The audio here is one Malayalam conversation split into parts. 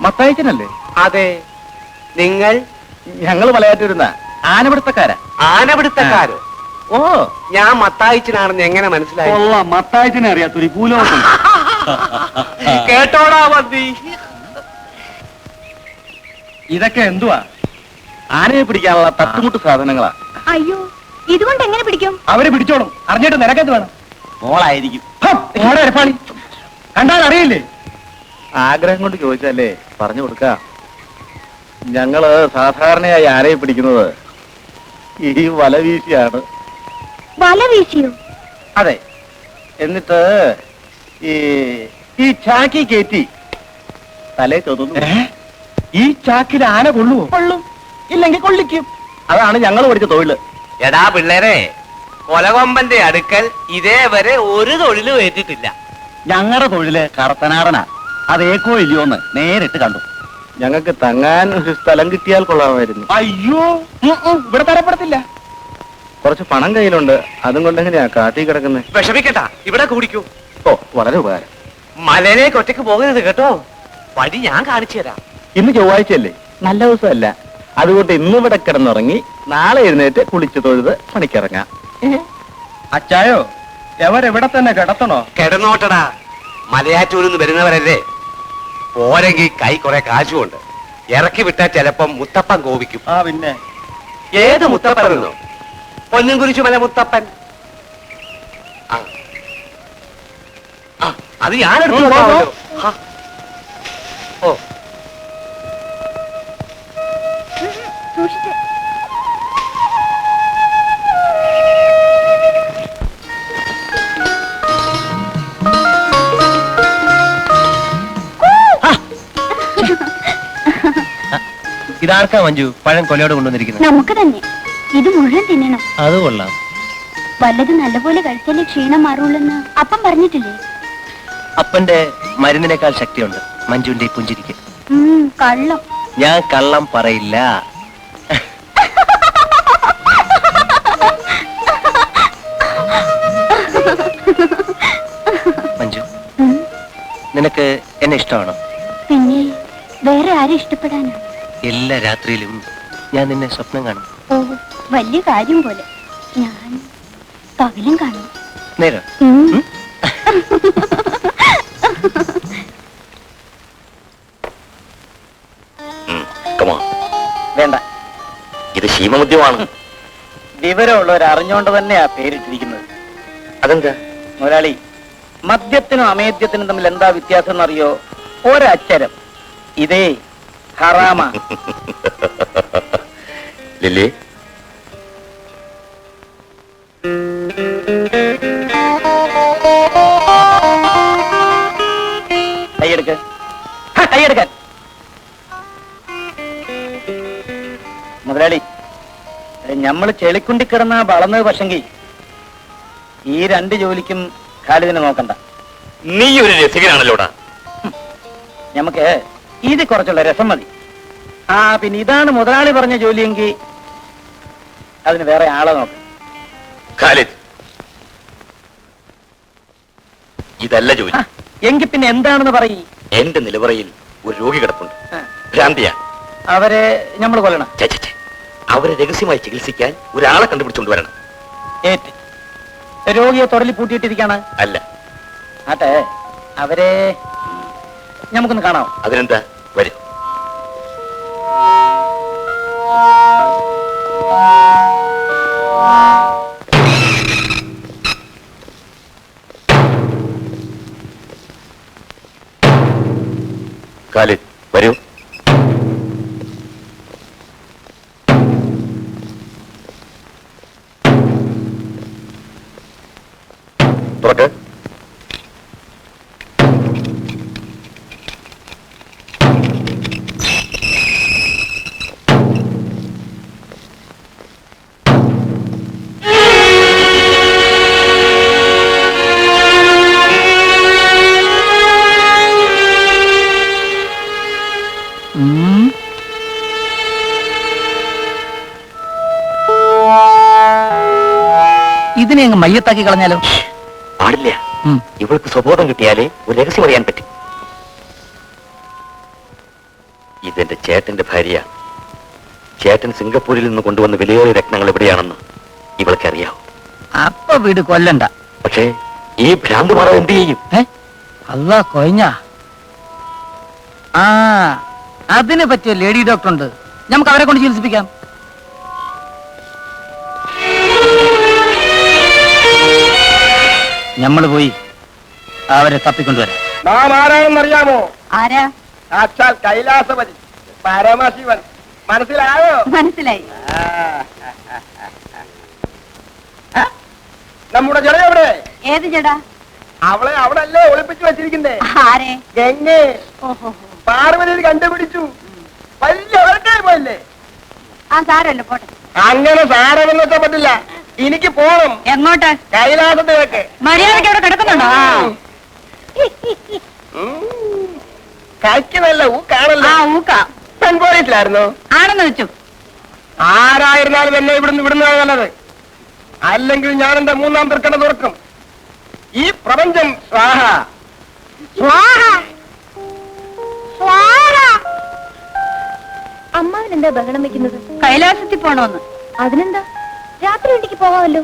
മത്തായിച്ചനല്ലേ? അതെ. നിങ്ങൾ? ഞങ്ങൾ മലയാറ്റൂരുന്ന. ആനപിടുത്തക്കാരാ. ആനപിടുത്തക്കാരോ? ഓ. ഞാൻ മത്തായിച്ചനാണെന്ന് എങ്ങനെ മനസ്സിലായി? കൊള്ളാം മത്തായത്തിനെ അറിയാത്തൊരു കൂലോട്ടം കേട്ടോടാ മതി ഇതൊക്കെ എന്തുവാ? ആനയെ പിടിക്കാനുള്ള തട്ടുമുട്ട് സാധനങ്ങളാ. അയ്യോ ഇതുകൊണ്ട് എങ്ങനെ പിടിക്കും? അവർ പിടിച്ചോളും. അറിഞ്ഞിട്ട് നിനക്കെന്ത് വേണം? മോളായിരിക്കും. അരപ്പാളി. കണ്ടാൽ അറിയില്ലേ ആഗ്രഹം കൊണ്ട് ചോദിച്ചല്ലേ പറഞ്ഞു കൊടുക്കാം. ഞങ്ങൾ സാധാരണയായി ആനയെ പിടിക്കുന്നത് ഈ വലവീശിയാണ് വല വീശിയോ? അതെ. എന്നിട്ട് ഈ ഈ ചാക്കി കയറ്റി തലേ ചോദുന്നു ഈ ചാക്കിൽ ആന കൊള്ളുവോ? കൊള്ളും. ഇല്ലെങ്കിൽ കൊള്ളിക്കും. അതാണ് ഞങ്ങൾ പഠിച്ച തൊഴിൽ. എടാ പിള്ളേരെ കൊലകൊമ്പന്റെ അടുക്കൽ ഇതേവരെ ഒരു തൊഴിലും ഏറ്റിട്ടില്ല. ഞങ്ങളുടെ തൊഴിൽ കടത്തനാടനാ. അത് ഏക്കോ ഇല്ലയോന്ന് നേരിട്ട് കണ്ടു. ഞങ്ങൾക്ക് തങ്ങാൻ ഒരു സ്ഥലം കിട്ടിയാൽ കൊള്ളാമായിരുന്നു. അയ്യോ ഇവിടെ തരപ്പെടത്തില്ല. കുറച്ച് പണം കയ്യിലുണ്ട്. അതും കൊണ്ട് എങ്ങനെയാ കാട്ടി കിടക്കുന്നത് വിഷമിക്കട്ടാ ഇവിടെ കൂടിക്കൂ. ഓ വളരെ ഉപകാരം. മലയിലേക്ക് ഒറ്റയ്ക്ക് പോകരുത് കേട്ടോ? വഴി ഞാൻ കാണിച്ചു തരാം. ഇന്ന് ചൊവ്വാഴ്ചയല്ലേ? നല്ല ദിവസമല്ല. അതുകൊണ്ട് ഇന്ന് ഇവിടെ കിടന്നുറങ്ങി നാളെ എഴുന്നേറ്റ് കുളിച്ചു തൊഴുത് പണിക്കിറങ്ങാം. അച്ചായോ എവരെവിടെ തന്നെ കിടത്തണോ? കിടന്നോട്ടടാ. മലയാറ്റൂരിൽ നിന്ന് വരുന്നവരല്ലേ? പോരെങ്കിൽ കൈ കുറെ കാശുമുണ്ട്. ഇറക്കി വിട്ടാൽ ചിലപ്പം മുത്തപ്പൻ കോപിക്കും. ആ പിന്നെ? ഏത് മുത്തപ്പൻ എന്നോ പൊന്നും മല മുത്തപ്പൻ. ആ. ആ, അത് ഞാൻ. ഓ. സൂക്ഷിച്ച്. ഇതാർക്കാ മഞ്ജു പഴം കൊലയോടെ കൊണ്ടുവന്നിരിക്കുന്നത്? നമുക്ക് തന്നെ ഇത് മുഴുവൻ തിന്നണം. അത് കൊള്ളാം. വല്ലത് നല്ലപോലെ കഴിച്ചാലേ ക്ഷീണം മാറുള്ളെന്ന് അപ്പൻ പറഞ്ഞിട്ടില്ലേ? അപ്പന്റെ മരുന്നിനേക്കാൾ ശക്തിയുണ്ട് മഞ്ജുവിന്റെ പുഞ്ചിരിക്ക്. കള്ളം. ഞാൻ കള്ളം പറയില്ല. മഞ്ജു നിനക്ക് എന്നെ ഇഷ്ടമാണോ? പിന്നെ വേറെ ആരും ഇഷ്ടപ്പെടാനാ? എല്ലാ രാത്രിയിലും ഞാൻ നിന്നെ സ്വപ്നം കാണും. ഓ വലിയ കാര്യം പോലെ. ഞാൻ പകലും കാണും. നേരം. വേണ്ട. ഇത് ശീമമദ്യമാണ്. വിവരമുള്ളവർ അറിഞ്ഞോണ്ട് തന്നെയാ പേരിട്ടിരിക്കുന്നത്. അതെന്താ? മുതലാളി മദ്യത്തിനും അമേദ്യത്തിനും തമ്മിൽ എന്താ വ്യത്യാസം എന്നറിയോ? ഒരക്ഷരം. ഇതേ ഹറാമ. ലില്ലി. കൈയെടുക്ക്. കൈയെടുക്കാൻ. മുതലാളി ഞമ്മൾ ചെളിക്കുണ്ടി കിടന്ന വളർന്നത് പക്ഷെങ്കിൽ ഈ രണ്ട് ജോലിക്കും ഖാലിദിനെ നോക്കണ്ട. നീ ഒരു രസികനാണല്ലോടാ നമുക്ക് ഇത് കുറച്ചുള്ള രസം മതി. ആ പിന്നെ ഇതാണ് മുതലാളി പറഞ്ഞ ജോലിയെങ്കിൽ അതിന് വേറെ ആളെ നോക്കാം. ഖാലിദ്. ഇതല്ല ജോലി. എങ്കിൽ പിന്നെ എന്താണെന്ന് പറയ്. എന്റെ നിലവറയിൽ ഒരു രോഗി കിടപ്പുണ്ട്. ഭ്രാന്തിയാണ് ഭ്രാന്തിയാ. അവരെ നമ്മൾ കൊല്ലണം. അവരെ രഹസ്യമായി ചികിത്സിക്കാൻ ഒരാളെ കണ്ടുപിടിച്ചുകൊണ്ട് വരണം. ഏറ്റ്. രോഗിയെ തൊടലി പൂട്ടിയിട്ടിരിക്കാണ്. അല്ല. ആട്ടെ അവരെ നമുക്കൊന്ന് കാണാം. അതിനെന്താ? വരും. ഖാലിദ് വരൂ. തുറക്ക് ഇതിനെ അങ്ങ് മയ്യത്താക്കി കളഞ്ഞാലോ? പാടില്ല. ഇവൾക്ക് സ്വബോധം കിട്ടിയാലേ ഒരു രഹസ്യം അറിയാൻ പറ്റും. ഇതെന്റെ ചേട്ടന്റെ ഭാര്യ. ചേട്ടൻ സിംഗപ്പൂരിൽ നിന്ന് കൊണ്ടുവന്ന വിലയേറിയ രത്നങ്ങൾ എവിടെയാണെന്ന് ഇവൾക്ക് അറിയാവോ അപ്പൊ വീട് കൊല്ലണ്ട. പക്ഷേ ഈ ഭ്രാന്ത് മാറ എന്ത് ചെയ്യും? അല്ലാ അല്ല കൊയ്ഞ്ഞ. ആ അതിനെ പറ്റിയ ലേഡി ഡോക്ടർ ഉണ്ട് നമുക്ക് അവരെ കൊണ്ട് ചികിത്സിപ്പിക്കാം. നമ്മൾ പോയി അവരെ തപ്പിക്കൊണ്ടുവരാം. നാം ആരാണെന്നറിയാമോ? ആരാ? സാക്ഷാൽ കൈലാസപതി പരമശിവൻ. മനസ്സിലായോ? മനസ്സിലായി? നമ്മുടെ ജട എവിടെ? ഏത് ജടാ അവളെ അവിടെ അല്ലേ ഒളിപ്പിച്ചു വെച്ചിരിക്കുന്നേ? ആരെ? ഗംഗെ. ഓഹോ. പാർവതി കണ്ടുപിടിച്ചു. വലിയ അവരുടെ പോയില്ലേ? ആ സാരല്ലോ പോട്ടെ. അങ്ങനെ സാരമെന്നൊക്കെ പറ്റില്ല. എനിക്ക് പോണം. എങ്ങോട്ട്? കൈലാസത്തിലേക്ക് മര്യാദയ്ക്ക് അവിടെ കിടക്കുന്നുണ്ടോ? കഴിക്കുന്നല്ല ഊ കാണല്ലോ ആ ഊക്ക. പെൺ പോലീസിലായിരുന്നു ആണെന്ന് വെച്ചു? ആരായിരുന്നാലും എന്നെ ഇവിടുന്ന് ഇവിടുന്ന് നല്ലത്. അല്ലെങ്കിൽ ഞാൻ എന്റെ മൂന്നാം തൃക്കണ തുറക്കും. ഈ പ്രപഞ്ചം സ്വാഹ. സ്വാഹ? സ്വാഹ? അമ്മാവിനെന്താ എന്താ ബഹളം വെക്കുന്നത്? കൈലാസത്തിൽ പോണോന്ന്. അതിനെന്താ? രാത്രി വണ്ടിക്ക് പോവാമല്ലോ.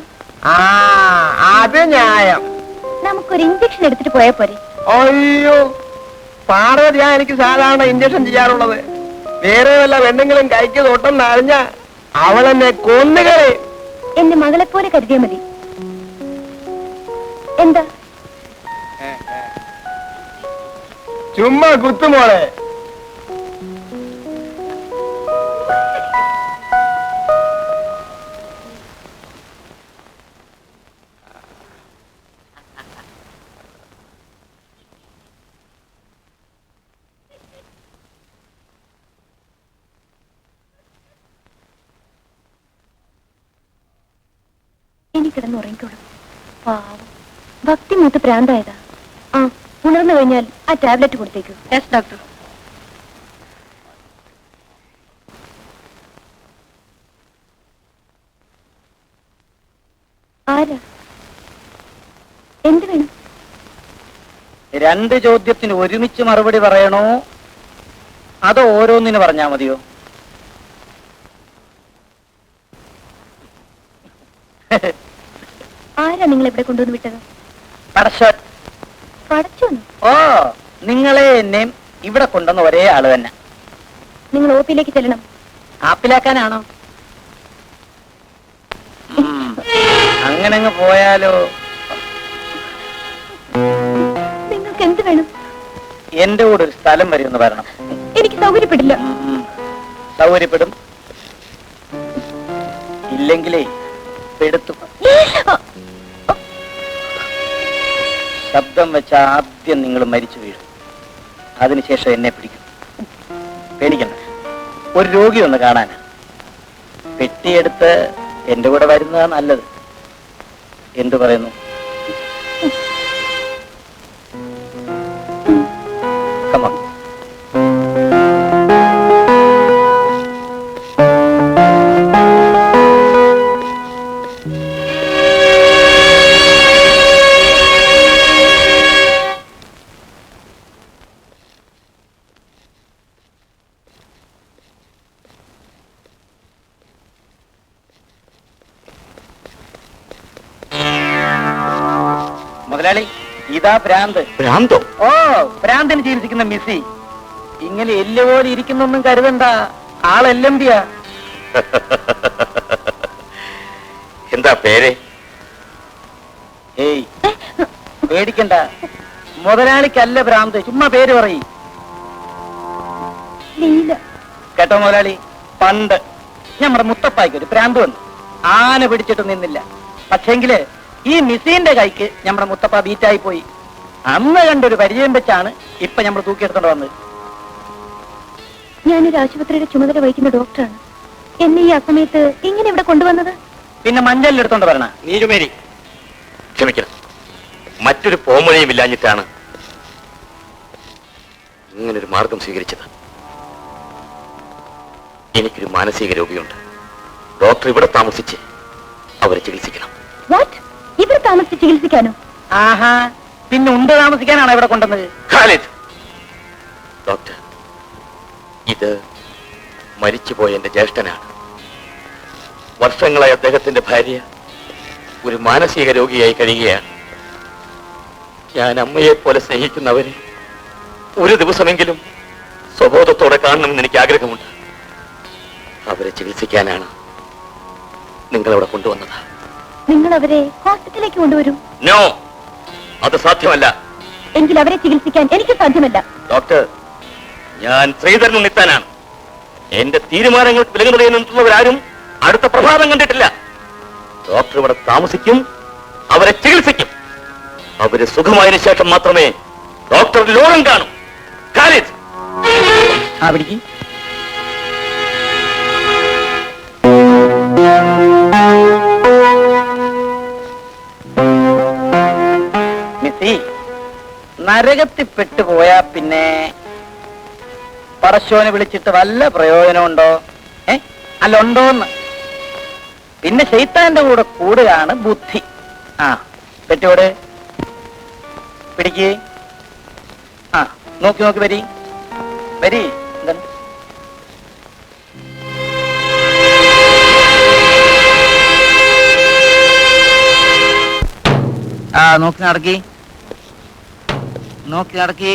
ആ അത് ന്യായം. നമുക്കൊരു ഇഞ്ചക്ഷൻ എടുത്തിട്ട് പോയാ പോരെ. അയ്യോ പാർവതിയാ എനിക്ക് സാധാരണ ഇഞ്ചക്ഷൻ ചെയ്യാറുള്ളത്. വേറെ വല്ല പെണ്ണുങ്ങളും കൈക്ക് തൊട്ടെന്ന് അറിഞ്ഞ അവളെന്നെ കൊന്നുകളെ എന്റെ മകളെ പോലെ കരുതിയാ മതി. എന്താ? ചുമ്മാ കുത്തുമോളെ കിടന്ന് ഉറങ്ങിക്കോളും പാവം. ഭക്തി മൂത്ത് പ്രാന്തായതാ. ആ ഉണർന്നു കഴിഞ്ഞാൽ ആ ടാബ്ലറ്റ് കൊടുത്തേക്കൂ. യെസ് ഡോക്ടർ ആരാ? എന്ത് വേണം? രണ്ട് ചോദ്യത്തിന് ഒരുമിച്ച് മറുപടി പറയണോ? അതോ ഓരോന്നിന് പറഞ്ഞാ മതിയോ ആരാ നിങ്ങൾ എവിടെ കൊണ്ടുവന്ന് വിട്ടത്? പടച്ചോന്ന് ഓ നിങ്ങളെ എന്നെയും ഇവിടെ കൊണ്ടുവന്ന ഒരേ ആൾ തന്നെ. നിങ്ങൾ ഓപ്പിലേക്ക് ചെല്ലണം. ആപ്പിലാക്കാനാണോ. അങ്ങനെ അങ്ങ് പോയാലോ. നിങ്ങൾക്ക് എന്ത് വേണം? എന്റെ കൂടെ ഒരു സ്ഥലം വരെ ഒന്ന് വരണം. എനിക്ക് സൗകര്യപ്പെടില്ല. സൗകര്യപ്പെടും. ഇല്ലെങ്കിലേ പെടുത്തു ശബ്ദം വെച്ച ആദ്യം നിങ്ങൾ മരിച്ചു വീഴും. അതിനുശേഷം എന്നെ പിടിക്കും. പേടിക്കണ്ട. ഒരു രോഗി ഒന്ന് കാണാനാ പെട്ടിയെടുത്ത് എന്റെ കൂടെ വരുന്നതാ നല്ലത്. എന്തു പറയുന്നു? മുതലാളി ഇതാ ഭ്രാന്ത്. ഭ്രാന്തോ? ഓ ഭ്രാന്തിന് ചികിത്സിക്കുന്ന മിസ്സി. ഇങ്ങനെ എല്ലുപോലെ ഇരിക്കുന്നൊന്നും കരുതണ്ട. ആളെല്ലമ്പിയാ എന്താ പേര്? ഏയ് പേടിക്കണ്ട. മുതലാളിക്കല്ല ഭ്രാന്ത്. ചുമ്മാ പേര് പറയും. കേട്ടോ മുതലാളി? പണ്ട് നമ്മുടെ മുത്തപ്പായ്ക്ക് ഒരു ഭ്രാന്ത് വന്നു. ആന പിടിച്ചിട്ട് നിന്നില്ല. പക്ഷേങ്കിൽ ഈ മിസ്സിന്റെ കൈക്ക് നമ്മുടെ മുത്തപ്പ ബീറ്റായി പോയി. അന്ന് കണ്ടൊരു പരിചയം വെച്ചാണ് ഇപ്പൊ നമ്മൾ തൂക്കിയെടുത്തോണ്ട് വന്നത്. ഞാനൊരു ആശുപത്രിയുടെ ചുമതല വഹിക്കുന്ന ഡോക്ടറാണ്. എന്നെ ഈ അസമയത്ത് ഇങ്ങനെ ഇവിടെ കൊണ്ടുവന്നത്? പിന്നെ മഞ്ചലിലെടുത്തോണ്ട് വരണ. നീരുമേരി ക്ഷമിക്കണം. മറ്റൊരു പോമഴയും ഇല്ലാഞ്ഞിട്ടാണ് ഇങ്ങനൊരു മാർഗം സ്വീകരിച്ചത്. എനിക്കൊരു മാനസിക രോഗിയുണ്ട്. ഡോക്ടർ ഇവിടെ താമസിച്ച് അവരെ ചികിത്സിക്കണം. വാട്ട് ഇവിടെ താമസിച്ച് ചികിത്സിക്കാനോ? ആഹാ പിന്നെ ഉണ്ട് താമസിക്കാനാണ് ഇവിടെ കൊണ്ടുവന്നത്? ഖാലിദ്! ഡോക്ടർ ഇത് മരിച്ചുപോയ എന്റെ ജ്യേഷ്ഠനാണ്. വർഷങ്ങളായി അദ്ദേഹത്തിന്റെ ഭാര്യ ഒരു മാനസിക രോഗിയായി കഴിയുകയാണ്. ഞാൻ അമ്മയെ പോലെ സ്നേഹിക്കുന്നവരെ ഒരു ദിവസമെങ്കിലും സ്വബോധത്തോടെ കാണണമെന്ന് എനിക്ക് ആഗ്രഹമുണ്ട്. അവരെ ചികിത്സിക്കാനാണ് നിങ്ങളവിടെ കൊണ്ടുവന്നത്. നിങ്ങൾ അവരെ ഹോസ്പിറ്റലിലേക്ക് കൊണ്ടുവരും. നോ. അത് സാധ്യമല്ല. എങ്കിൽ അവരെ ചികിത്സിക്കാൻ എനിക്ക് സാധ്യമല്ല. ഡോക്ടർ ഞാൻ ശ്രീധരൻ ഉണ്ണിത്താനാണ് എന്റെ തീരുമാനങ്ങൾ വിലങ്ങുതലയിൽ നിന്നുള്ളവരാരും അടുത്ത പ്രഭാതം കണ്ടിട്ടില്ല. ഡോക്ടർ ഇവിടെ താമസിക്കും അവരെ ചികിത്സിക്കും. അവർ സുഖമായതിനു ശേഷം മാത്രമേ ഡോക്ടർ ലോകം കാണും. കാര്യം നരകത്തിൽ പെട്ടുപോയാ പിന്നെ പടശോനെ വിളിച്ചിട്ട് വല്ല പ്രയോജനമുണ്ടോ? ഏ? അല്ല ഉണ്ടോന്ന് പിന്നെ ശൈത്താന്റെ കൂടെ കൂടുകയാണ് ബുദ്ധി. ആ പെട്ടിയോടെ പിടിക്ക്. ആ നോക്കി നോക്കി വരി. വരി. എന്താണ്? ആ നോക്കി നടക്കി. നോക്കി നടക്കി.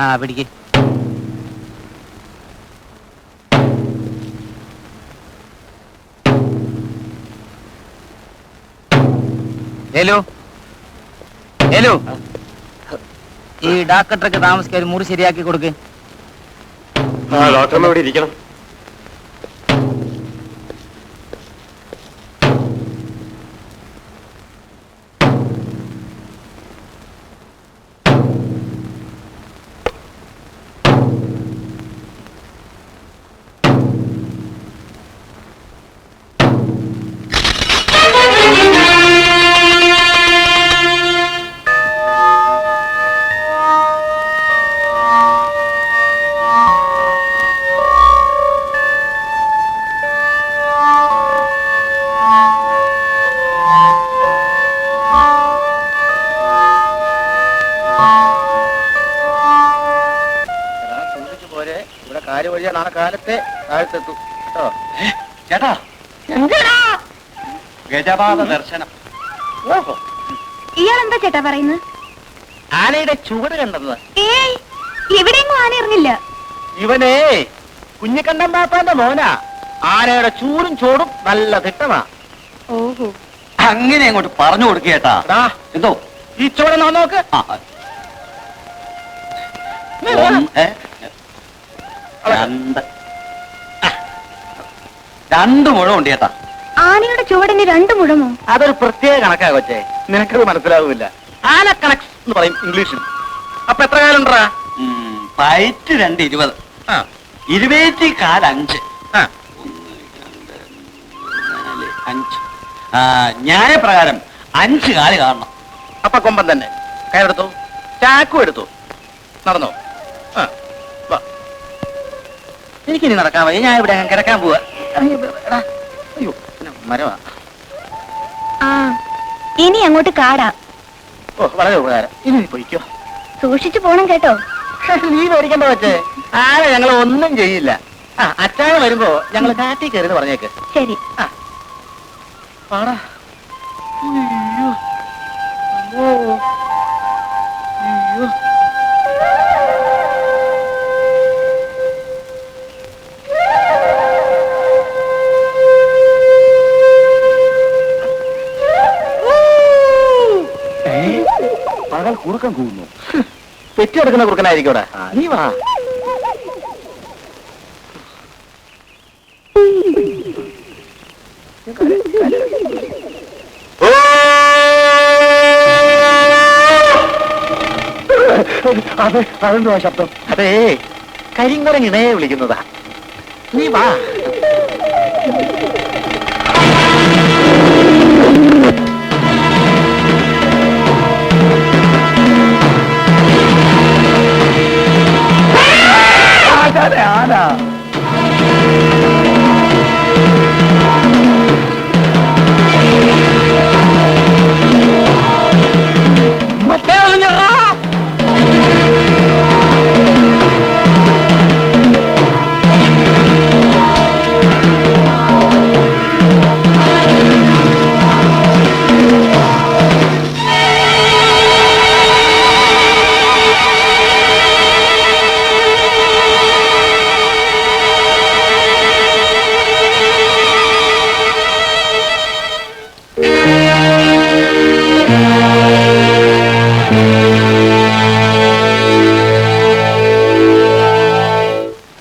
ആ പിടിക്ക്. ഹലോ ഹലോ ഈ ഡാക്ടറൊക്കെ താമസിക്കാൻ മുറി ശരിയാക്കി കൊടുക്ക്. ഡോക്ടർ ഇരിക്കണം. നാളെ കാലത്തെ താഴത്തെത്തു. കേട്ടോ? ചേട്ടാ. ഗജപാത ദർശനം. ഇയാൾ എന്താ ചേട്ടാ പറയുന്നത് ആനയുടെ ചുവട് കണ്ടെന്ന് ഏയ് എവിടെയെങ്ങും ആന ഇറങ്ങില്ല. ഇവനേ കുഞ്ഞിക്കണ്ടൻ പാപ്പാന്റെ മോനാ. ആനയുടെ ചൂടും ചോടും നല്ല തിട്ടമാ. ഓഹോ. അങ്ങനെ അങ്ങോട്ട് പറഞ്ഞു കൊടുക്കേട്ടാ എടാ, എന്തോ? ഈ ചുവട് നോ നോക്ക്. ഏ, രണ്ട്. രണ്ട് മുഴം ഉണ്ട് ചേട്ടാ. ആനയുടെ ചുവടിന് രണ്ട് മുഴമോ? അതൊരു പ്രത്യേക കണക്കാ കൊച്ചേ. നിനക്കത് മനസ്സിലാവില്ല ആന കണക്സ് എന്ന് പറയും ഇംഗ്ലീഷിൽ. അപ്പൊ എത്ര കാലം ഉണ്ടാ ഉം, പയറ്റ് രണ്ട് ഇരുപത്. ആ. ഇരുപത്തി കാൽ അഞ്ച്. ആ. ഒന്ന് രണ്ട് മൂന്ന് അഞ്ച്. ആ ന്യായപ്രകാരം അഞ്ച് കാൽ കാണണം. അപ്പൊ കൊമ്പൻ തന്നെ. കയറെടുത്തു ചാക്കും എടുത്തു. നടന്നോ. ആ. എനിക്കിനി നടക്കാൻ വയ്യ. ഞാൻ ഇവിടെ കിടക്കാൻ പോവാ. അയ്യോ, ആ ഇനി അങ്ങോട്ട് കാടാ. ഓ വളരെ ഉപകാരം. ഇനി പോയിക്കോ. സൂക്ഷിച്ചു പോണം കേട്ടോ. നീ പേടിക്കണ്ട വെച്ചേ ആരെ ഞങ്ങൾ ഒന്നും ചെയ്യില്ല. ആ വരുമ്പോ ഞങ്ങൾ കാറ്റി കയറി പറഞ്ഞേക്ക്. ശരി. പാടാ അയ്യോ അമ്മോ. അയ്യോ കുറുക്കം കൂടുന്നു പെറ്റിയെടുക്കുന്ന കുറുക്കനായിരിക്കും ഇവിടെ നീ വാ. അതെ അതെന്തുവാ ശബ്ദം? അതേ കരിങ്കുരങ്ങിണയെ വിളിക്കുന്നതാ. നീ വാ.